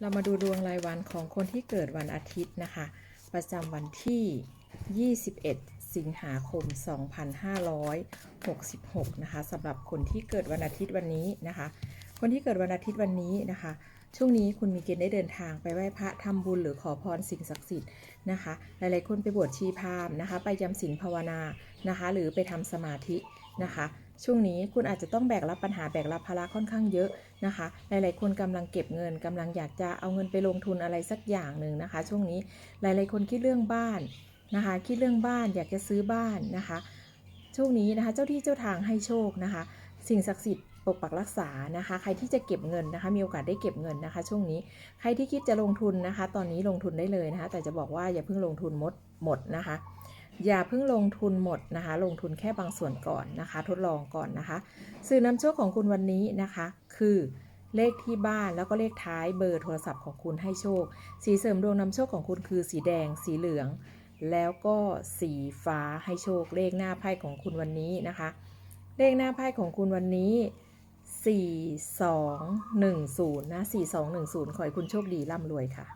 เรามาดูดวงรายวันของคนที่เกิดวันอาทิตย์นะคะ ประจำวันที่ 21 สิงหาคม 2566 นะคะสำหรับคนที่เกิดวันอาทิตย์วันนี้นะคะ คนที่เกิดวันอาทิตย์วันนี้นะคะ ช่วงนี้คุณมีเกณฑ์ได้เดินทางไปไหว้พระทำบุญหรือขอพรสิ่งศักดิ์สิทธิ์นะคะ หลายๆคนไปบวชชีพามนะคะ ไปจำศีลภาวนานะคะ หรือไปทำสมาธินะคะช่วงนี้คุณอาจจะต้องแบกรับปัญหาแบกรับภาระค่อนข้างเยอะนะคะ หลาย ๆ คนกำลังเก็บเงินกำลังอยากจะเอาเงินไปลงทุนอะไรสักอย่างหนึ่งนะคะ ช่วงนี้หลาย ๆ คนคิดเรื่องบ้านนะคะ คิดเรื่องบ้านอยากจะซื้อบ้านนะคะ ช่วงนี้นะคะ เจ้าที่เจ้าทางให้โชคนะคะ สิ่งศักดิ์สิทธิ์ปกปักรักษานะคะ ใครที่จะเก็บเงินนะคะ มีโอกาสได้เก็บเงินนะคะ ช่วงนี้ใครที่คิดจะลงทุนนะคะ ตอนนี้ลงทุนได้เลยนะคะ แต่จะบอกว่าอย่าเพิ่งลงทุนหมดหมดนะคะ อย่าเพิ่งลงทุนหมดนะคะ ลงทุนแค่บางส่วนก่อนนะคะ ทดลองก่อนนะคะ สื่อนำโชคของคุณวันนี้นะคะ คือเลขที่บ้านแล้วก็เลขท้ายเบอร์โทรศัพท์ของคุณให้โชค สีเสริมดวงนำโชคของคุณคือสีแดง สีเหลือง แล้วก็สีฟ้าให้โชคเลขหน้าไพ่ของคุณวันนี้นะคะ เลขหน้าไพ่ของคุณวันนี้ 4210 นะ 4210 ขอให้คุณโชคดีร่ำรวยค่ะ